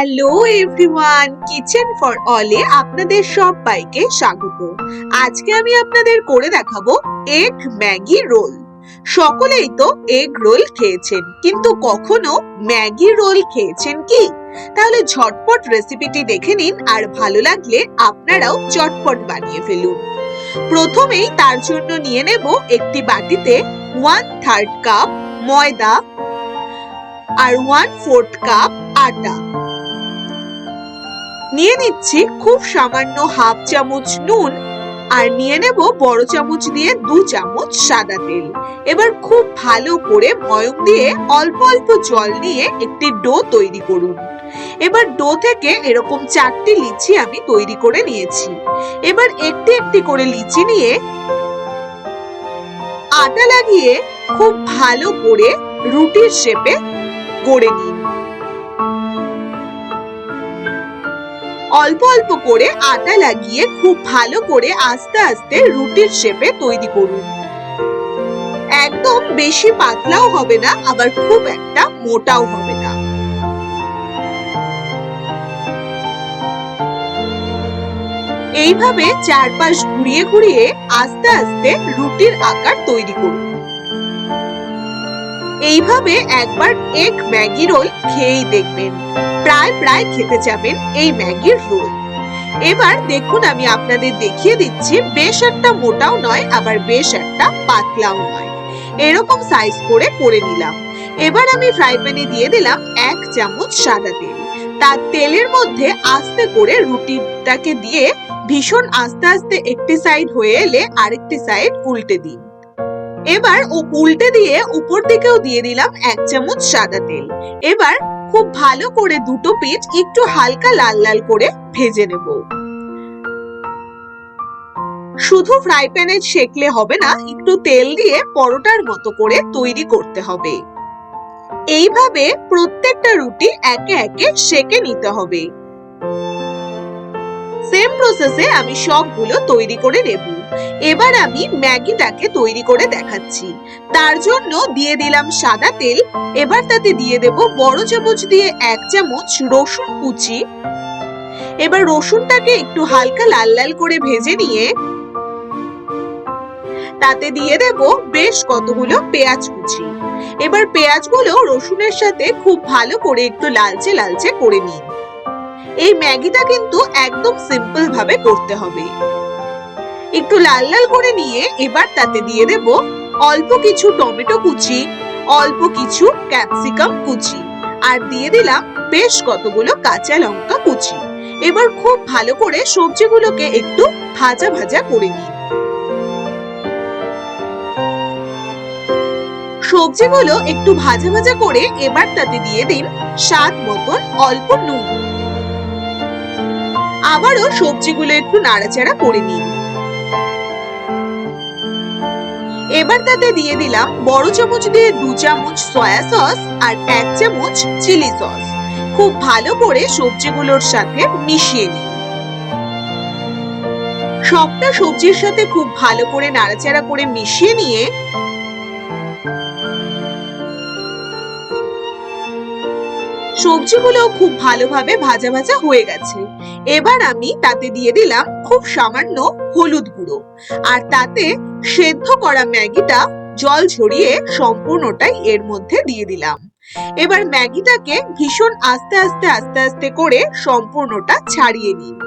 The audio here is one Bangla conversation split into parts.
হ্যালো এভরিওয়ান কিচেন ফর অলে আপনাদের সবাইকে স্বাগত। আজকে আমি আপনাদের করে দেখাবো এগ ম্যাগি রোল। সকলেই তো এগ রোল খেয়েছেন কিন্তু কখনো ম্যাগি রোল খেয়েছেন কি? তাহলে ঝটপট রেসিপিটি দেখে নিন আর ভালো লাগলে আপনারাও চটপট বানিয়ে ফেলুন। প্রথমেই তার জন্য নিয়ে নেব একটি বাটিতে ওয়ান থার্ড কাপ ময়দা আর ওয়ান ফোর্থ কাপ আটা। নিয়ে নিচ্ছি খুব সামান্য হাফ চামচ নুন আর নিয়ে নেব বড় চামচ দিয়ে দু চামচ সাদা তেল। এবার খুব ভালো করে ময়ম দিয়ে অল্প অল্প জল নিয়ে একটি ডো তৈরি করুন। এবার ডো থেকে এরকম চারটি লিচি আমি তৈরি করে নিয়েছি। এবার একটি একটি করে লিচি নিয়ে আটা লাগিয়ে খুব ভালো করে রুটির শেপে গড়ে নিন। অল্প অল্প করে আটা লাগিয়ে খুব ভালো করে আস্তে আস্তে রুটির শেপে তৈরি করুন। একদম বেশি পাতলাও হবে না, আবার খুব একটা মোটাও হবে না। এইভাবে চারপাশ ঘুরিয়ে ঘুরিয়ে আস্তে আস্তে রুটির আকার তৈরি করুন। এইভাবে একবার এক ম্যাগি রোল খেয়েই দেখবেন। প্রায় প্রায় খেতে যাবেন এই ম্যাগির রোল। এবার দেখুন, আমি আপনাদের দেখিয়ে দিচ্ছি, বেশ একটা মোটাও নয়, আবার বেশ একটা পাতলাও নয়। এরকম সাইজ করে করে নিলাম। এবার আমি ফ্রাই প্যানে দিয়ে দিলাম এক চামচ সাদা তেল। তার তেলের মধ্যে আস্তে করে রুটিটাকে দিয়ে ভীষণ আস্তে আস্তে একটি সাইড হয়ে এলে আরেকটি সাইড উল্টে দিন। এবার ও উল্টে দিয়ে উপর দিকেও দিয়ে দিলাম এক চামচ সাদা তেল। এবার খুব ভালো করে দুটো পিচ একটু হালকা লাল লাল করে ভেজে নেব। শুধু ফ্রাই প্যানে সেকলে হবে না, একটু তেল দিয়ে পরোটার মতো করে তৈরি করতে হবে। এইভাবে প্রত্যেকটা রুটি একে একে সেকে নিতে হবে। সেম প্রসেসে আমি সবগুলো তৈরি করে নেব। এবার আমি ম্যাগিটাকে তৈরি করে দেখাচ্ছি। তার জন্য দিয়ে দিলাম সাদা তেল। এবার তাতে দিয়ে দেব বড় চামচ দিয়ে এক চামচ রসুন কুচি। এবার রসুনটাকে একটু হালকা লাল লাল করে ভেজে নিয়ে তাতে দিয়ে দেব বেশ কতগুলো পেঁয়াজ কুচি। এবার পেঁয়াজগুলো রসুনের সাথে খুব ভালো করে একটু লালচে লালচে করে নিন। এই ম্যাগিটা কিন্তু একদম সিম্পল ভাবে করতে হবে। একটু লাল লাল করে নিয়ে এবার তাতে দিয়ে দেব অল্প কিছু টমেটো কুচি, অল্প কিছু ক্যাপসিকাম কুচি আর দিয়ে দিলাম বেশ কতগুলো কাঁচা লঙ্কা কুচি। এবার খুব ভালো করে সবজিগুলোকে একটু ভাজা ভাজা করে নিন সবজিগুলো একটু ভাজা ভাজা করে এবার তাতে দিয়ে দিন স্বাদ মতন অল্প নুন। আবারও সবজিগুলো একটু নাড়াচাড়া করে নিন এবার তাতে দিয়ে দিলাম বড় চামচ দিয়ে দু চামচ সয়া সস আর এক চামচ চিলি সস খুব ভালো করে সবজিগুলোর সাথে মিশিয়ে নিন সবটা সবজির সাথে খুব ভালো করে নাড়াচাড়া করে মিশিয়ে নিয়ে সবজিগুলো খুব ভালোভাবে ভাজা ভাজা হয়ে গেছে। এবার আমি তাতে দিয়ে দিলাম খুব সামান্য হলুদ গুঁড়ো। আর তাতে সেদ্ধ করা ম্যাগিটা জল ঝরিয়ে সম্পূর্ণটাই এর মধ্যে দিয়ে দিলাম। এবার ম্যাগিটাকে ভীষণ আস্তে আস্তে আস্তে আস্তে করে সম্পূর্ণটা ছাড়িয়ে নিন।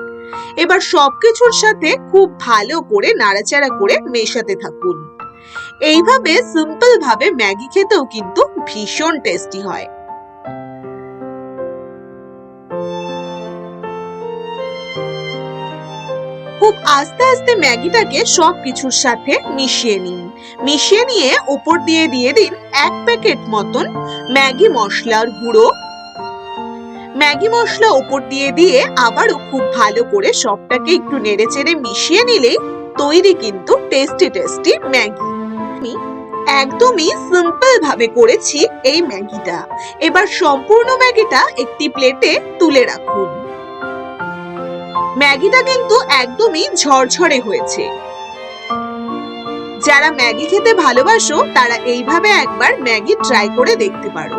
এবার সবকিছুর সাথে খুব ভালো করে নাড়াচাড়া করে মেশাতে থাকুন। এইভাবে সিম্পল ভাবে ম্যাগি খেতেও কিন্তু ভীষণ টেস্টি হয়। খুব আস্তে আস্তে ম্যাগিটাকে সব কিছুর সাথে মিশিয়ে নিন। মিশিয়ে নিয়ে উপর দিয়ে দিয়ে দিন এক প্যাকেট মতন ম্যাগি মশলার গুঁড়ো। ম্যাগি মশলা উপর দিয়ে দিয়ে আবারও খুব ভালো করে সবটাকে একটু নেড়ে চেড়ে মিশিয়ে নিলেই তৈরি কিন্তু টেস্টি টেস্টি ম্যাগি। আমি একদমই সিম্পল ভাবে করেছি এই ম্যাগিটা। এবার সম্পূর্ণ ম্যাগিটা একটি প্লেটে তুলে রাখুন। ম্যাগিটা কিন্তু একদমই ঝরঝরে হয়েছে। যারা ম্যাগি খেতে ভালোবাসো, তারা এইভাবে একবার ম্যাগি ট্রাই করে দেখতে পারো।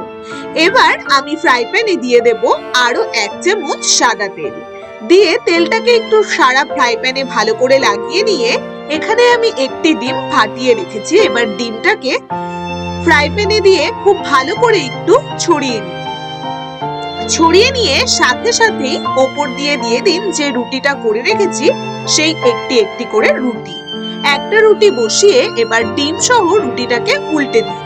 এবার আমি ফ্রাই প্যানে দিয়ে দেব আরও এক চামচ সাদা তেল। দিয়ে তেলটাকে একটু সারা ফ্রাই প্যানে ভালো করে লাগিয়ে নিয়ে, এখানে আমি একটি ডিম ফাটিয়ে রেখেছি। এবার ডিমটাকে ফ্রাই প্যানে দিয়ে খুব ভালো করে একটু ছড়িয়ে নিই। ছড়িয়ে নিয়ে সাথে সাথে ওপর দিয়ে দিয়ে দিন যে রুটিটা করে রেখেছি, সেই একটি একটি করে রুটি। একটা রুটি বসিয়ে এবার ডিম সহ রুটিটাকে উল্টে দিন।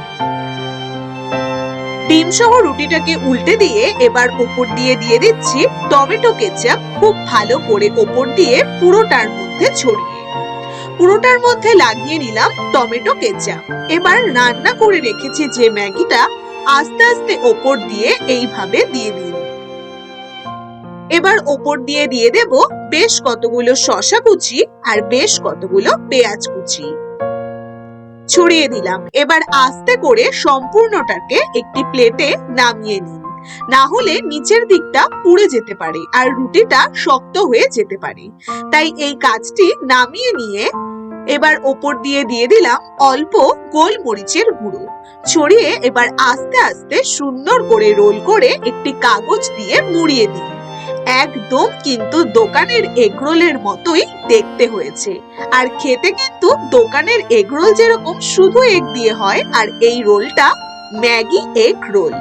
ডিম সহ রুটিটাকে উল্টে দিয়ে এবার ওপর দিয়ে দিয়ে দিচ্ছি টমেটো কেচাপ খুব ভালো করে ওপর দিয়ে পুরোটার মধ্যে ছড়িয়ে। পুরোটার মধ্যে লাগিয়ে নিলাম টমেটো কেচাপ। এবার রান্না করে রেখেছি যে ম্যাগিটা, আস্তে আস্তে ওপর দিয়ে এইভাবে দিয়ে দিন। এবার ওপর দিয়ে দিয়ে দেব বেশ কতগুলো শশা কুচি আর বেশ কতগুলো পেঁয়াজ কুচি। ছড়িয়ে দিলাম। এবার আস্তে করে সম্পূর্ণটাকে একটি প্লেটে নামিয়ে নিন। না হলে নিচের দিকটা পুড়ে যেতে পারে আর রুটিটা শক্ত হয়ে যেতে পারে। তাই এই কাজটি নামিয়ে নিয়ে এবার ওপর দিয়ে দিয়ে দিলাম অল্প গোলমরিচের গুঁড়ো। ছড়িয়ে এবার আস্তে আস্তে সুন্দর করে রোল করে একটি কাগজ দিয়ে মুড়িয়ে দিন। একদম কিন্তু দোকানের এগরোলের মতোই দেখতে হয়েছে। আর খেতে কিন্তু দোকানের এগরোল যেরকম শুধু এগ দিয়ে হয়, আর এই রোলটা ম্যাগি এগ রোল।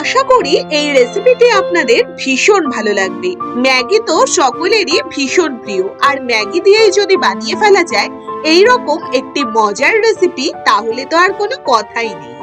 আশা করি এই রেসিপিটি আপনাদের ভীষণ ভালো লাগবে। ম্যাগি তো সকলেরই ভীষণ প্রিয়, আর ম্যাগি দিয়েই যদি বানিয়ে ফেলা যায় এই রকম একটি মজার রেসিপি, তাহলে তো আর কোনো কথাই নেই।